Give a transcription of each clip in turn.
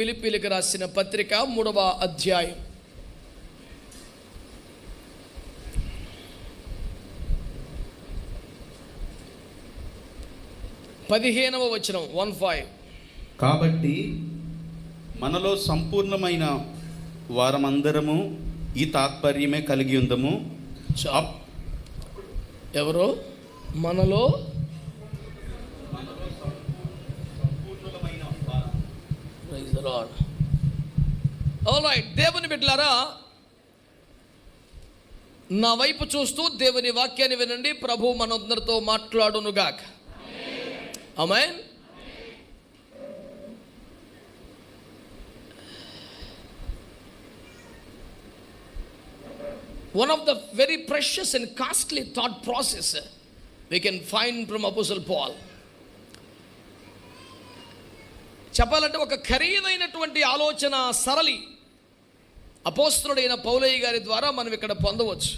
ఫిలిప్పీలకు రాసిన పత్రిక మూడవ అధ్యాయం. పదిహేనవ వచనం వన్ ఫైవ్. కాబట్టి మనలో సంపూర్ణమైన వారమందరము ఈ తాత్పర్యమే కలిగి ఉందము. ఎవరు? మనలో దేవుని బిడ్డలారా నా వైపు చూస్తూ దేవుని వాక్యాన్ని వినండి. ప్రభు మనందరితో మాట్లాడునుగాక. అమ్మాయి one of the very precious and costly thought process we can find from apostle Paul చెప్పాలంటే ఒక ఖరీదైనటువంటి ఆలోచన సరళి అపోస్తుడైన పౌలయ్య గారి ద్వారా మనం ఇక్కడ పొందవచ్చు.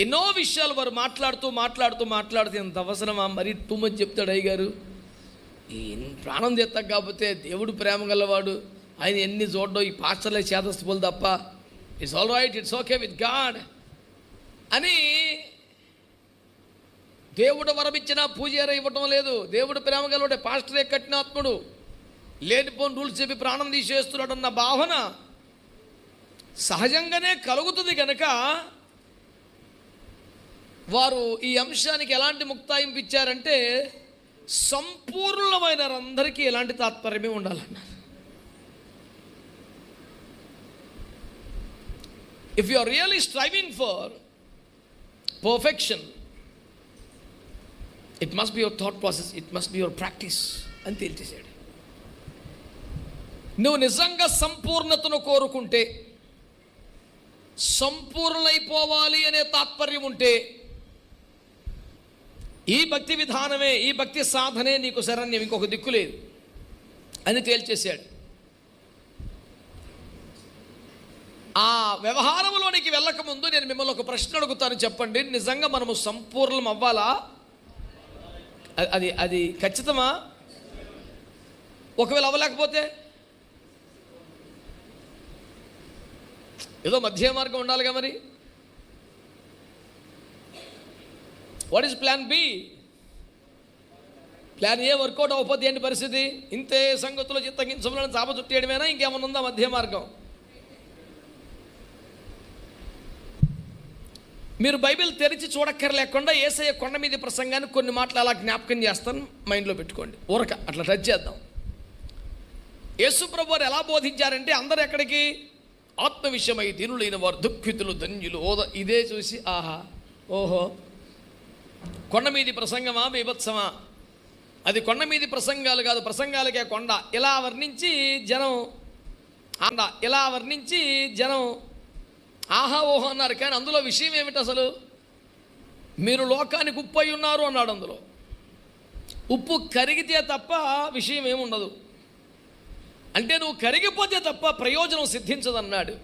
ఎన్నో విషయాలు వారు మాట్లాడుతూ మాట్లాడుతూ మాట్లాడుతూ ఎంత అవసరమా? మరీ టూ మచ్ చెప్తాడు అయ్య గారు. ప్రాణం తెత్తాక కాకపోతే దేవుడు ప్రేమ గలవాడు. ఆయన ఎన్ని చూడడం ఈ పాస్టర్లే చేతస్తుపోలు తప్ప it's all right it's okay with God అని దేవుడు వరమిచ్చినా పూజార ఇవ్వటం లేదు. దేవుడు ప్రేమ గలవాడే పాస్టరే కట్టిన ఆత్ముడు లేనిపోని రూల్స్ చెప్పి ప్రాణం తీసేస్తున్నాడు అన్న భావన సహజంగానే కలుగుతుంది కనుక వారు ఈ అంశానికి ఎలాంటి ముక్తాయింపు ఇచ్చారంటే సంపూర్ణమైన అందరికీ ఎలాంటి తాత్పర్యమే ఉండాలన్నారు. If you are really striving for perfection it must be your thought process it must be your practice అని తేల్చేసాడు నువ్వు నిజంగా సంపూర్ణతను కోరుకుంటే సంపూర్ణైపోవాలి అనే తాత్పర్యం ఉంటే ఈ భక్తి విధానమే ఈ భక్తి సాధనే నీకు శరణ్యం. ఇంకొక దిక్కు లేదు. అని తేల్చేశాడు. ఆ వ్యవహారంలోనికి వెళ్ళకముందు నేను మిమ్మల్ని ఒక ప్రశ్న అడుగుతాను చెప్పండి. నిజంగా మనము సంపూర్ణం అవ్వాలా? అది అది ఖచ్చితమా? ఒకవేళ అవ్వలేకపోతే? ఏదో మధ్య మార్గం ఉండాలిగా మరి. What is plan B plan A work out అవ్వకపోతే ఏంటి పరిస్థితి? ఇంతే సంగతులు చిత్తగించమని చాప చుట్టేయడమేనా? ఇంకేమన్నా ఉందా మధ్య మార్గం? మీరు బైబిల్ తెరిచి చూడక్కర్లేకుండా ఏసయ్య కొండ మీద ప్రసంగాన్ని కొన్ని మాటలు అలా జ్ఞాపకం చేస్తాను మైండ్లో పెట్టుకోండి. ఊరక అట్లా టచ్ చేద్దాం. యేసు ప్రభు ఎలా బోధించారంటే అందరు ఎక్కడికి? ఆత్మ విషయమై దీనులైన వారు దుఃఖితులు ధన్యులు. ఓద ఇదే చూసి ఆహా. ఓహో. కొండ మీది ప్రసంగమా బీభత్సమా? అది కొండ మీది ప్రసంగాలు కాదు ప్రసంగాలకే కొండ. ఇలా వర్ణించి జనం అండ ఇలా వర్ణించి జనం ఆహా ఓహో అన్నారు. కానీ అందులో విషయం ఏమిటి అసలు? మీరు లోకానికి ఉప్పు అయి ఉన్నారు అన్నాడు అందులో. ఉప్పు కరిగితే తప్ప విషయం ఏముండదు. అంటే నువ్వు కరిగిపోతే తప్ప ప్రయోజనం సిద్ధించదన్నాడు.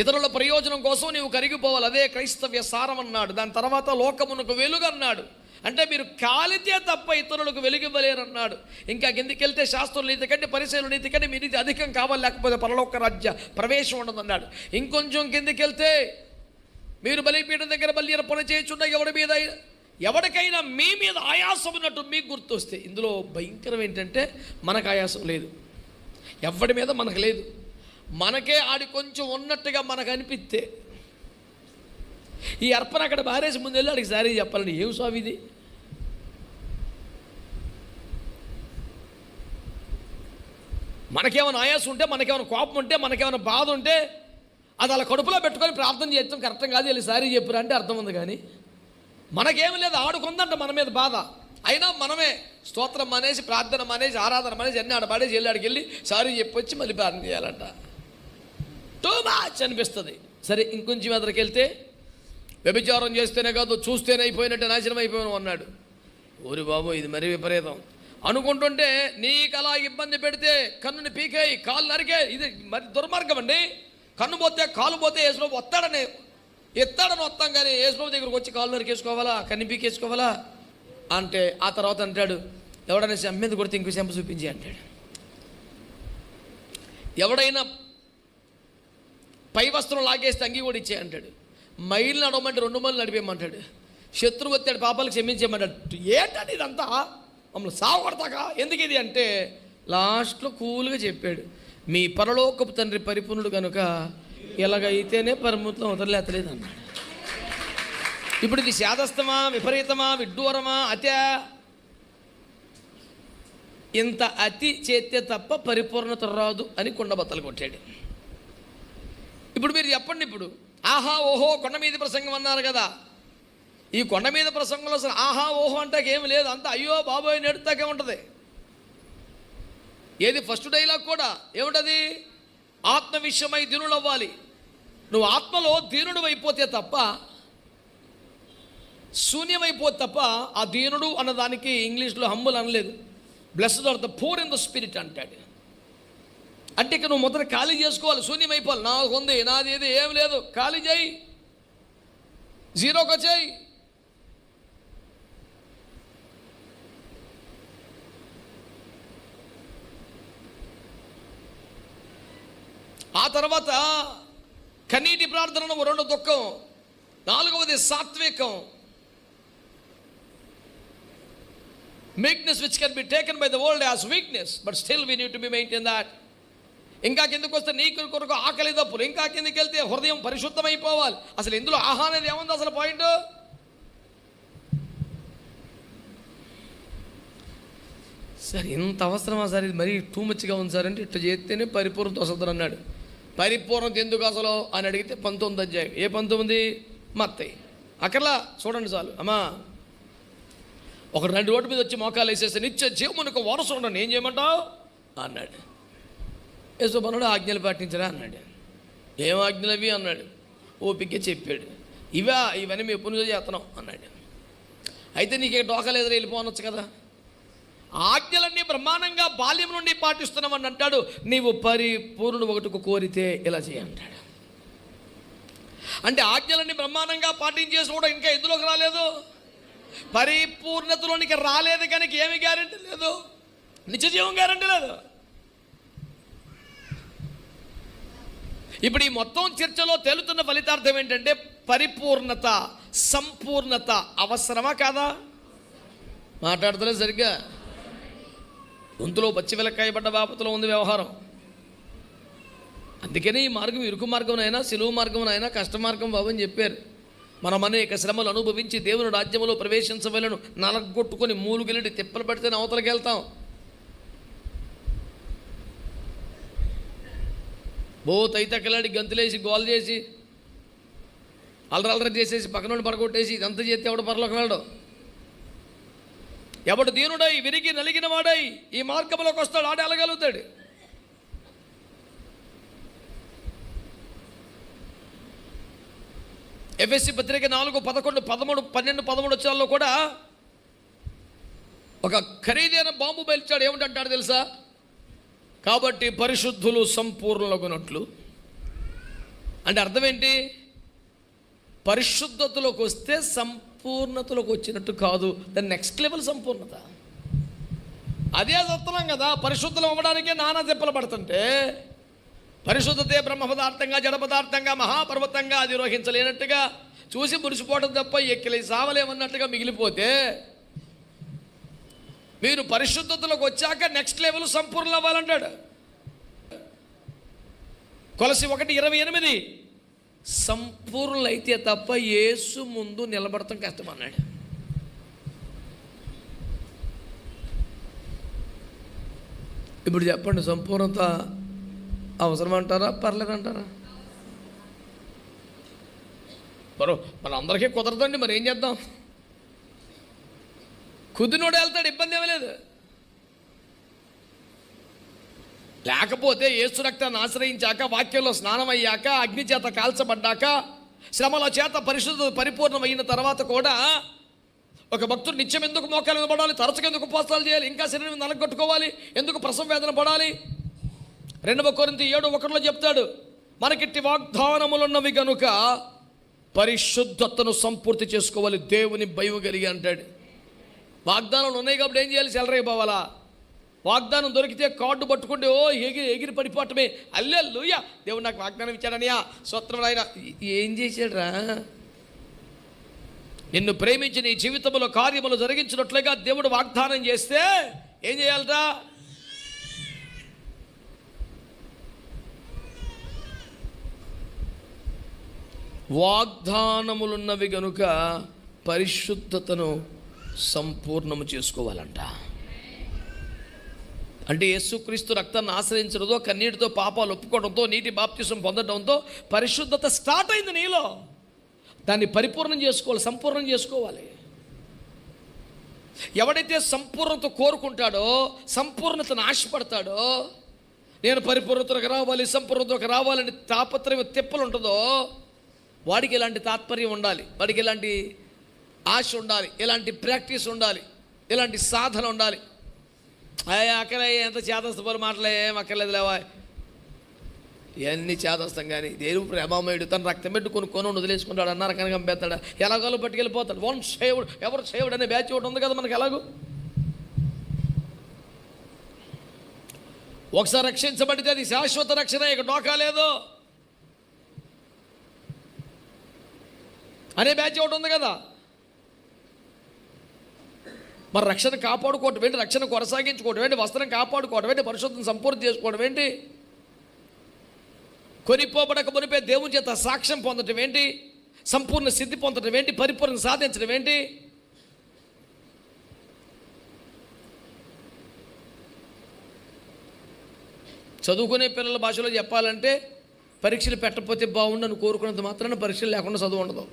ఇతరుల ప్రయోజనం కోసం నీవు కరిగిపోవాలి. అదే క్రైస్తవ్య సారం అన్నాడు. దాని తర్వాత లోకమునకు వెలుగు అన్నాడు అంటే మీరు కాలితే తప్ప ఇతరులకు వెలుగివ్వలేరన్నాడు. ఇంకా కిందికి వెళ్తే శాస్త్రుల నీతి కంటే పరిశీలన నీతి కంటే మీ నీతి అధికం కావాలి. లేకపోతే పరలోక రాజ్య ప్రవేశం ఉండదన్నాడు. ఇంకొంచెం కిందికెళ్తే మీరు బలిపీఠం దగ్గర బలి అర్పణ చేయించున్న ఎవడి మీద ఎవరికైనా మీ మీద ఆయాసం ఉన్నట్టు మీకు గుర్తొస్తే ఇందులో భయంకరం ఏంటంటే మనకు ఆయాసం లేదు. ఎవడి మీద మనకు లేదు. మనకే ఆడి కొంచెం ఉన్నట్టుగా మనకు అనిపిస్తే ఈ అర్పణ అక్కడ బారేసి ముందు వెళ్ళి ఆడికి సారీ చెప్పాలని ఏం స్వామి ఇది? మనకేమైనా ఆయాసం ఉంటే మనకేమైనా కోపం ఉంటే మనకేమైనా బాధ ఉంటే అది అలా కడుపులో పెట్టుకొని ప్రార్థన చేస్తాం. కరెక్ట్ కాదు వెళ్ళి సారీ చెప్పురా అంటే అర్థం ఉంది కానీ మనకేమి లేదు ఆడుకుందంట మన మీద బాధ. అయినా మనమే స్తోత్రం అనేసి ప్రార్థన మానేసి ఆరాధన మానేసి అన్ని ఆడ పడేసి వెళ్ళి వెళ్ళి సారీ చెప్పొచ్చి మళ్ళీ ప్రార్థన చేయాలంట. టూ మచ్ అనిపిస్తుంది. సరే ఇంకొంచెం అతనికి వెళ్తే వ్యభిచారం చేస్తేనే కాదు చూస్తేనే అయిపోయినట్టు నాశనం అయిపోయాను అన్నాడు. ఊరి బాబు ఇది మరీ విపరీతం. అనుకుంటుంటే నీకు అలా ఇబ్బంది పెడితే కన్నుని పీకాయి కాలు నరికే ఇది మరి దుర్మార్గం అండి. కన్ను పోతే కాలు పోతే వేసులో వస్తాడని ఎత్తాడని మొత్తం కానీ యేసుబాబు దగ్గరకు వచ్చి కాలు నరికేసుకోవాలా? కనిపికేసుకోవాలా అంటే ఆ తర్వాత అంటాడు ఎవడైనా అమ్మేది కొడితే ఇంకో చెంప చూపించి అంటాడు. ఎవడైనా పై వస్త్రం లాగేస్తే అంగి కూడా ఇచ్చే అంటాడు. మైలు నడవమంటే రెండు మైలు నడిపేయమంటాడు. శత్రువు వచ్చాడు పాపాలకు క్షమించేయమంటాడు. ఏంటంటే ఇదంతా? మమ్మల్ని సావగొడతాక ఎందుకు ఇది అంటే లాస్ట్లో కూల్గా చెప్పాడు మీ పరలోకపు తండ్రి పరిపూర్ణుడు కనుక ఎలాగైతేనే పరిమితం వదలలేతలేదు అన్నాడు ఇప్పుడు ఇది శాదస్తమా విపరీతమా విడ్డూరమా అతే ఇంత అతి చేస్తే తప్ప పరిపూర్ణత రాదు అని కుండబద్దలు కొట్టాడు. ఇప్పుడు మీరు చెప్పండి ఇప్పుడు. ఆహా ఓహో కొండ మీద ప్రసంగం అన్నారు కదా. ఈ కొండ మీద ప్రసంగంలో అసలు ఆహా ఓహో అంటే ఏమి లేదు. అంత అయ్యో బాబోయ్ నేడుతాకే ఉంటుంది. ఏది ఫస్ట్ డైలాగ్ కూడా? ఏముంటుంది? ఆత్మ విషయమై దీనుడు అవ్వాలి నువ్వు ఆత్మలో దీనుడు అయిపోతే తప్ప శూన్యమైపోతే తప్ప ఆ దీనుడు అన్నదానికి ఇంగ్లీష్లో హంబుల్ అనలేదు. Blessed are the poor in the spirit అంటాడు. అంటే ఇక నువ్వు మొదట ఖాళీ చేసుకోవాలి శూన్యమైపోవాలి. నాకు ఉంది నాది ఏది ఏం లేదు. ఖాళీ చేయి. జీరోకి వచ్చాయి. ఆ తర్వాత కన్నీటి ప్రార్థన రెండు దుఃఖం నాలుగవది సాత్వికం. Meekness which can be taken by the world as weakness but still we need to be maintain that ఇంకా కిందకు వస్తే నీకు కొరకు ఆకలి తప్పులు ఇంకా కిందకి వెళ్తే హృదయం పరిశుద్ధమైపోవాలి. అసలు ఇందులో ఆహా అనేది ఏముంది అసలు పాయింట్? సార్ ఇంత అవసరమా సార్? ఇది మరీ టూ మచ్గా ఉంది సార్ అంటే ఇట్లా చేస్తేనే పరిపూర్ణత వస్తుంది అన్నాడు. పరిపూర్ణత ఎందుకు అసలు అని అడిగితే పంతొమ్మిది అధ్యాయం. ఏ పంతొమ్మిది? మత్తయి. అక్కర్లా? చూడండి చాలు. అమ్మా. ఒక రెండు రోడ్డు మీద వచ్చి మోకాలు వేసేస్తే నిత్య జీవమునకు వారసు ఉండను. ఏం చేయమంటావు? అన్నాడు. యేసుబనుడు ఆజ్ఞలు పాటించరా? అన్నాడు. ఏం ఆజ్ఞలు అవి? అన్నాడు. ఓపిక చెప్పాడు. ఇవా ఇవన్నీ మేము ఎప్పుడు చేస్తున్నాం అన్నాడు. అయితే నీకు ఇక డోకా లేదు వెళ్ళిపోనొచ్చు కదా? ఆజ్ఞలన్నీ బ్రహ్మాండంగా బాల్యం నుండి పాటిస్తున్నామని అంటాడు. నీవు పరిపూర్ణుడు ఒకటికి కోరితే ఇలా చేయంటాడు అంటే ఆజ్ఞలన్నీ బ్రహ్మాండంగా పాటించేసి కూడా ఇంకా ఎందులోకి రాలేదు? పరిపూర్ణతలోనికి రాలేదు కనుక ఏమి గ్యారెంటీ లేదు? నిత్య జీవం గ్యారెంటీ లేదు. ఇప్పుడు ఈ మొత్తం చర్చలో తేలుతున్న ఫలితార్థం ఏంటంటే పరిపూర్ణత సంపూర్ణత అవసరమా కాదా? మాట్లాడతలే సరిగ్గా. గొంతులో పచ్చి వెలక్కాయ పడ్డ బాపతలో ఉంది వ్యవహారం. అందుకని ఈ మార్గం ఇరుకు మార్గంనైనా సులువు మార్గంనైనా కష్ట మార్గం బాబు అని చెప్పారు. మనం అనేక శ్రమలు అనుభవించి దేవుని రాజ్యంలో ప్రవేశించవలను నలగొట్టుకొని మూలుగెలిటి తిప్పలు పడితేనే అవతలకి వెళ్తాం బో తైతక్కలాడి గంతులేసి గోల్ చేసి అలరలర చేసేసి పక్కన పడగొట్టేసి ఇదంతా చేస్తే ఎవడు పరలోకి వెళ్ళడం. ఎవడు దీనుడై విరిగి నలిగిన వాడై ఈ మార్గంలోకి వస్తాడు ఆడే అలగలుగుతాడు. ఎఫ్ఎస్సి పత్రిక నాలుగు పదకొండు పదమూడు పన్నెండు పదమూడు వచ్చాల్లో కూడా ఒక ఖరీదైన బాంబు బయలుచాడు ఏమిటంటాడు తెలుసా? కాబట్టి పరిశుద్ధులు సంపూర్ణలగునట్లు. అంటే అర్థం ఏంటి పరిశుద్ధతలోకి వస్తే సంపూర్ణతలోకి వచ్చినట్టు కాదు. దాని నెక్స్ట్ లెవెల్ సంపూర్ణత. అదే చెప్తున్నాం కదా. పరిశుద్ధం అవ్వడానికే నానా తిప్పలు పడుతుంటే పరిశుద్ధతే బ్రహ్మ పదార్థంగా జడ పదార్థంగా మహాపర్వతంగా అధిరోహించలేనట్టుగా చూసి మురిసిపోవడం తప్ప ఎక్కిలి సావలేమన్నట్టుగా మిగిలిపోతే మీరు పరిశుద్ధతలోకి వచ్చాక నెక్స్ట్ లెవెల్ సంపూర్ణ అవ్వాలంటాడు. కొలసి ఒకటి ఇరవై ఎనిమిది. సంపూర్ణులైతే తప్ప యేసు ముందు నిలబడటం కష్టమన్నాడు ఇప్పుడు చెప్పండి సంపూర్ణత అవసరం అంటారా పర్లేదంటారా మరో మన అందరికీ కుదరదండి మరి ఏం చేద్దాం? కుదినోడు వెళ్తాడు ఇబ్బంది ఏమీ లేదు. లేకపోతే ఏసు రక్తాన్ని ఆశ్రయించాక వాక్యంలో స్నానం అయ్యాక అగ్ని చేత కాల్చబడ్డాక శ్రమల చేత పరిశుద్ధ పరిపూర్ణమైన తర్వాత కూడా ఒక భక్తుడు నిత్యం ఎందుకు మోకాలు పడాలి? తరచుగా ఎందుకు ఉపవాసాలు చేయాలి? ఇంకా శరీరం నలగొట్టుకోవాలి? ఎందుకు ప్రసవ వేదన పడాలి? రెండవ కొరింత ఏడు ఒకటిలో చెప్తాడు మనకిట్టి వాగ్దానములున్నవి గనుక పరిశుద్ధతను సంపూర్తి చేసుకోవాలి. దేవుని భయం కలిగి అంటాడు. వాగ్దానాలు ఉన్నాయి కాబట్టి ఏం చేయాలి? సెలరైపోవాలా వాగ్దానం దొరికితే కార్డు పట్టుకుంటే ఓ ఎగిరి ఎగిరి పడిపోవటమే. అల్లెల్లుయ్యా. దేవుడు నాకు వాగ్దానం ఇచ్చాడనియా స్వత్రం ఆయన ఏం చేశాడరా? నిన్ను ప్రేమించి నీ జీవితంలో కార్యములు జరిగించినట్లుగా దేవుడు వాగ్దానం చేస్తే ఏం చేయాలరా? వాగ్దానములున్నవి గనుక పరిశుద్ధతను సంపూర్ణము చేసుకోవాలంట. అంటే యేసుక్రీస్తు రక్తాన్ని ఆశ్రయించడంతో కన్నీటితో పాపాలు ఒప్పుకోవడంతో నీటి బాప్తిసం పొందడంతో పరిశుద్ధత స్టార్ట్ అయింది నీలో. దాన్ని పరిపూర్ణం చేసుకోవాలి సంపూర్ణం చేసుకోవాలి. ఎవడైతే సంపూర్ణత కోరుకుంటాడో సంపూర్ణతను ఆశపడతాడో నేను పరిపూర్ణతకు రావాలి సంపూర్ణతకు రావాలని తాపత్రయం తిప్పలు ఉంటుందో వాడికి ఇలాంటి తాత్పర్యం ఉండాలి? వాడికి ఇలాంటి ఆశ ఉండాలి? ఇలాంటి ప్రాక్టీస్ ఉండాలి? ఇలాంటి సాధన ఉండాలి? అయ్యా అక్కడ ఎంత చేతస్తపరు మాటలే ఏం అక్కర్లేదు లేవా? ఇవన్నీ చేదస్తాం కానీ దేవుడు ప్రేమమయుడు తన రక్తం పెట్టి కొన్ని కొను వదిలేసుకుంటాడు అన్నారు కనుక పెడతాడు ఎలాగోలో పట్టుకెళ్ళిపోతాడు. వన్ సేవుడు ఎవరు సేవుడు అనే బ్యాచ్ ఒకటి ఉంది కదా మనకు ఎలాగో? ఒకసారి రక్షించబడితే అది శాశ్వత రక్షణ ఇక డోకా లేదు. అనే బ్యాచ్ ఒకటి ఉంది కదా? మరి రక్షణ కాపాడుకోవటం ఏంటి? రక్షణ కొనసాగించుకోవటం ఏంటి? వస్త్రం కాపాడుకోవటం ఏంటి? పరిశుద్ధం సంపూర్తి చేసుకోవడం ఏంటి? కొనిపోబడక మునిపే దేవుని చేత సాక్ష్యం పొందటం ఏంటి? సంపూర్ణ సిద్ధి పొందటం ఏంటి? పరిపూర్ణ సాధించడం ఏంటి? చదువుకునే పిల్లల భాషలో చెప్పాలంటే పరీక్షలు పెట్టకపోతే బాగుండని కోరుకున్నంత మాత్రాన పరీక్షలు లేకుండా చదువు ఉండదు.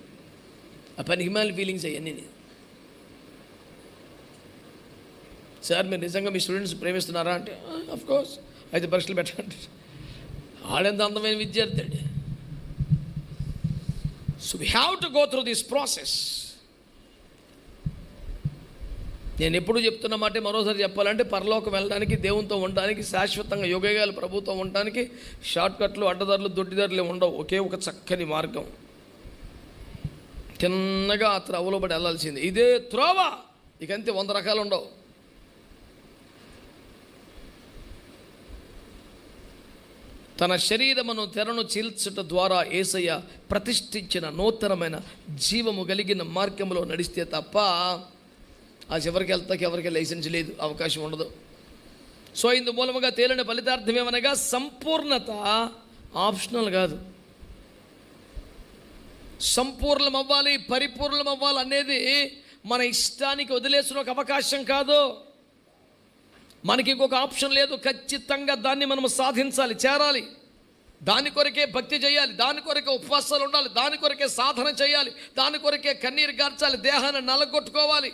ఆ పనికిమాలి ఫీలింగ్స్ అవన్నీ సార్ మీరు నిజంగా మీ స్టూడెంట్స్ ప్రేమిస్తున్నారా? అంటే అఫ్ కోర్స్ అయితే పరీక్షలు పెట్టండి. ఆడెంత అందమైన విద్యార్థి అండి. So we have to go through this process నేను ఎప్పుడు చెప్తున్న మాట మరోసారి చెప్పాలంటే పరలోకం వెళ్ళడానికి దేవునితో ఉండడానికి శాశ్వతంగా యోగేగాలు ప్రభుత్వం ఉండడానికి షార్ట్ కట్లు అడ్డదారులు దొడ్డిదారులు ఉండవు. ఒకే ఒక చక్కని మార్గం. తిన్నగా ఆ త్రవలో పడి వెళ్ళాల్సింది. ఇదే త్రోవ. ఇకంతే వంద రకాలు ఉండవు. తన శరీరమును తెరను చీల్చుట ద్వారా ఏసయ్య ప్రతిష్ఠించిన నూతనమైన జీవము కలిగిన మార్గంలో నడిస్తే తప్ప ఆ చివరికి వెళ్తాకి ఎవరికి లైసెన్స్ లేదు అవకాశం ఉండదు. సో ఇందు మూలముగా తేలిన ఫలితార్థం ఏమనగా సంపూర్ణత ఆప్షనల్ కాదు. సంపూర్ణం అవ్వాలి పరిపూర్ణం అవ్వాలి అనేది మన ఇష్టానికి వదిలేసిన ఒక అవకాశం కాదు. మనకి ఇంకొక ఆప్షన్ లేదు ఖచ్చితంగా దాన్ని మనం సాధించాలి చేరాలి. దాని కొరకే భక్తి చేయాలి దాని కొరకే ఉపవాసాలు ఉండాలి దాని కొరకే సాధన చేయాలి దాని కొరకే కన్నీరు గార్చాలి దేహాన్ని నలగొట్టుకోవాలి.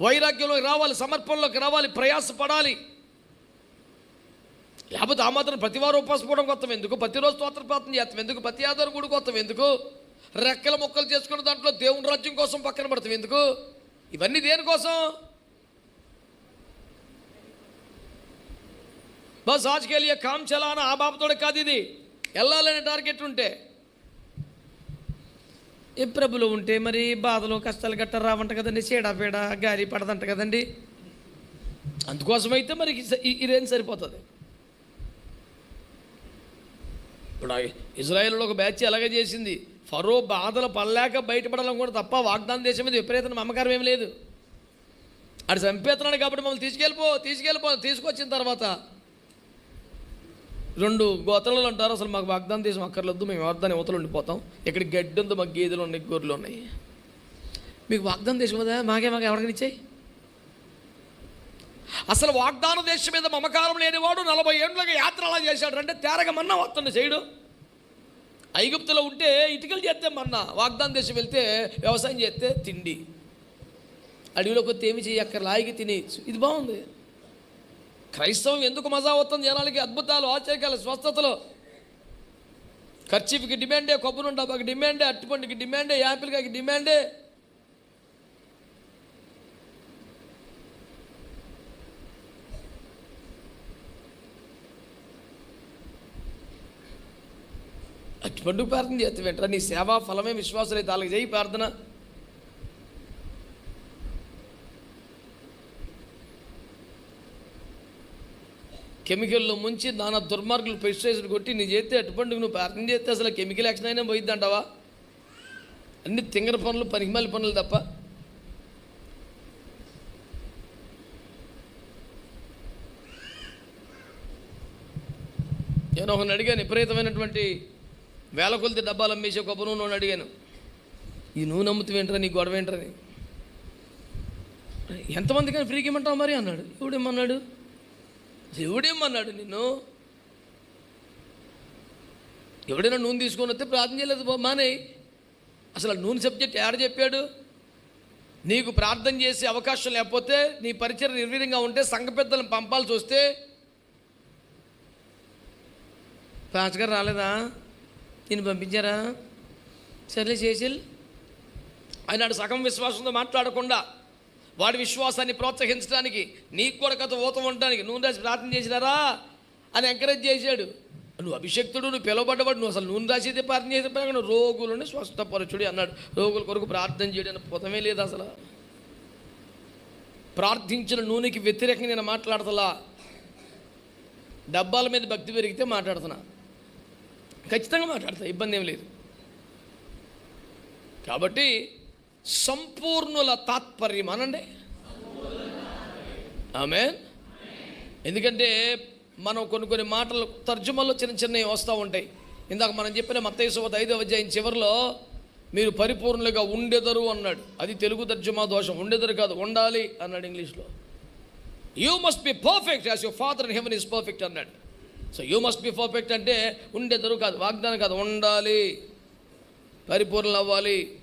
వైరాగ్యంలోకి రావాలి సమర్పణలోకి రావాలి ప్రయాసపడాలి. లేకపోతే ఆ మాత్రం ప్రతివారం ఉపాసపోవడం కొత్తం ఎందుకు ప్రతిరోజు స్తోత్ర ప్రార్థన చేస్తాం ఎందుకు ప్రతి ఆధారం కూడా కొత్తం ఎందుకు? రెక్కల మొక్కలు చేసుకున్న దాంట్లో దేవుని రాజ్యం కోసం పక్కన పడతాం ఎందుకు? ఇవన్నీ దేనికోసం? బస్ ఆజ్కి కామ్ చలానా ఆ బాబతోడే కాదు ఇది. వెళ్ళాలనే టార్గెట్ ఉంటే. ఏ ప్రభులు ఉంటే మరి బాధలు కష్టాలు గట్ట రావంట కదండి చీడపీడ గాలి పడదంట కదండి. అందుకోసమైతే మరి ఇదేం సరిపోతుంది? ఇప్పుడు ఇజ్రాయెల్లో ఒక బ్యాచ్ ఎలాగ చేసింది. ఫరో బాధలు పడలేక బయటపడడం కూడా తప్ప వాగ్దానం దేశం మీద విపరీతం నమ్మకారం ఏం లేదు. ఆడు చంపేస్తున్నాడు కాబట్టి మమ్మల్ని తీసుకెళ్ళిపో తీసుకెళ్ళిపో తీసుకొచ్చిన తర్వాత రెండు గోత్రాలు అంటారు. అసలు మాకు వాగ్దానం దేశం అక్కర్లేదు మేము ఎవరిదాని యువతలు ఉండిపోతాం. ఇక్కడ గడ్డి ఉంది మాకు గేదెలు ఉన్నాయి గొర్రెలు ఉన్నాయి. మీకు వాగ్దానం దేశం ఉందా మాకే మాకు ఎవరికి ఇచ్చాయి. అసలు వాగ్దాన దేశం మీద మమకారం లేనివాడు నలభై ఏళ్ళగా యాత్ర అలా చేశాడు. అంటే తేరగ మన్నా వస్తుంది చేయడు. ఐగుప్తులో ఉంటే ఇటుకలు చేస్తే మన్నా. వాగ్దాన దేశం వెళ్తే వ్యవసాయం చేస్తే తిండి. అడవిలోకి వస్తే ఏమి చేయక్కర్ లాగికి తినేయచ్చు ఇది బాగుంది. క్రైస్తవం ఎందుకు మజా అవుతుంది? జనాలకి అద్భుతాలు ఆచరికాలు స్వస్థతలు. ఖర్చీఫ్కి డిమాండే కొబ్బరి డబ్బాకి డిమాండే అట్టుపండుకి డిమాండే యాపిల్కాయకి డిమాండే. అటువంటి ప్రార్థన చేస్తే వెంటనే నీ సేవా ఫలమే విశ్వాసులైతే వాళ్ళకి చేయి ప్రార్థన. కెమికల్లో ముంచి నానా దుర్మార్గులు పెస్టిసైడ్స్ కొట్టి నీ చేస్తే అటువంటి నువ్వు ప్రార్థన చేస్తే అసలు కెమికల్ యాక్షన్ అయినా పోయిద్ది అంటావా? అన్ని తింగర పనులు పనికిమాలి పనులు తప్ప. నేను ఒకరిని అడిగాను విపరీతమైనటువంటి వేల కొలిది డబ్బాలు అమ్మేసి ఒక నూనె అడిగాను. ఈ నూనె అమ్ముతావేంట్రా నీ గొడవ ఏంట్రని ఎంతమంది కానీ ఫ్రీకి ఇమ్మంటావు మరి? అన్నాడు. ఎవడేమన్నాడు దేవుడేమన్నాడు నిన్ను? ఎవడైనా నూనె తీసుకొని వస్తే ప్రార్థన చేయలేదు మానే. అసలు నూనె సబ్జెక్ట్ యాడ చెప్పాడు? నీకు ప్రార్థన చేసే అవకాశం లేకపోతే నీ పరిచయం నిర్వీర్యంగా ఉంటే సంఘ పెద్దలను పంపాల్సి వస్తే పాస్ గారు రాలేదా? నేను పంపించారా? సర్లే చేసిల్. ఆయన సగం విశ్వాసంతో మాట్లాడకుండా వాడి విశ్వాసాన్ని ప్రోత్సహించడానికి నీకు కూడా కథ ఊతం ఉండడానికి నూనె రాసి ప్రార్థన చేసినారా? అని ఎంకరేజ్ చేశాడు. నువ్వు అభిషక్తుడు నువ్వు పిలవబడ్డవాడు నువ్వు అసలు నూనె రాసి ప్రార్థన చేసే పని రోగులను స్వస్థపరచుడు అన్నాడు. రోగుల కొరకు ప్రార్థన చేయడం అనే పదమే లేదు అసలు. ప్రార్థించిన నూనెకి వ్యతిరేకంగా నేను మాట్లాడతలా? డబ్బాల మీద భక్తి పెరిగితే మాట్లాడుతున్నా. ఖచ్చితంగా మాట్లాడతా ఇబ్బంది ఏం లేదు. కాబట్టి సంపూర్ణుల తాత్పర్యం అనండి. ఆమె ఎందుకంటే మనం కొన్ని కొన్ని మాటలు తర్జుమలో చిన్న చిన్నవి వస్తూ ఉంటాయి. ఇందాక మనం చెప్పిన మత్తయ్యసువత ఐదవ అధ్యాయం చివరిలో మీరు పరిపూర్ణులుగా ఉండెదరు అన్నాడు. అది తెలుగు తర్జుమా దోషం. ఉండెదరు కాదు ఉండాలి అన్నాడు ఇంగ్లీష్లో. You must be perfect as your father in heaven is perfect అన్నాడు. So you must be perfect అంటే ఉండేదరు కాదు వాగ్దానం కాదు ఉండాలి. పరిపూర్ణలు అవ్వాలి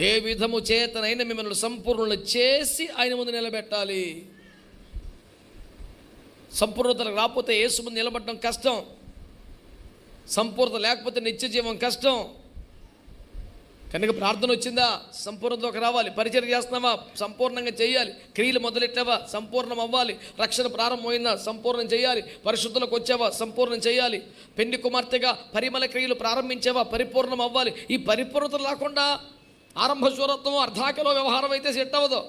ఏ విధము చేతనైనా మిమ్మల్ని సంపూర్ణలు చేసి ఆయన ముందు నిలబెట్టాలి. సంపూర్ణతలకు రాకపోతే యేసు ముందు నిలబడడం కష్టం. సంపూర్ణత లేకపోతే నిత్య జీవం కష్టం. కనుక ప్రార్థన వచ్చిందా? సంపూర్ణతలోకి రావాలి. పరిచయం చేస్తున్నావా? సంపూర్ణంగా చేయాలి. క్రియలు మొదలెట్టావా? సంపూర్ణం అవ్వాలి రక్షణ ప్రారంభమైందా? సంపూర్ణం చేయాలి. పరిశుద్ధులకు వచ్చావా? సంపూర్ణం చేయాలి. పెండి కుమార్తెగా పరిమళ క్రియలు ప్రారంభించావా? పరిపూర్ణం అవ్వాలి ఈ పరిపూర్ణత లేకుండా ఆరంభ శూరత్వం అర్ధాకిలో వ్యవహారం అయితే సెట్ అవ్వదు.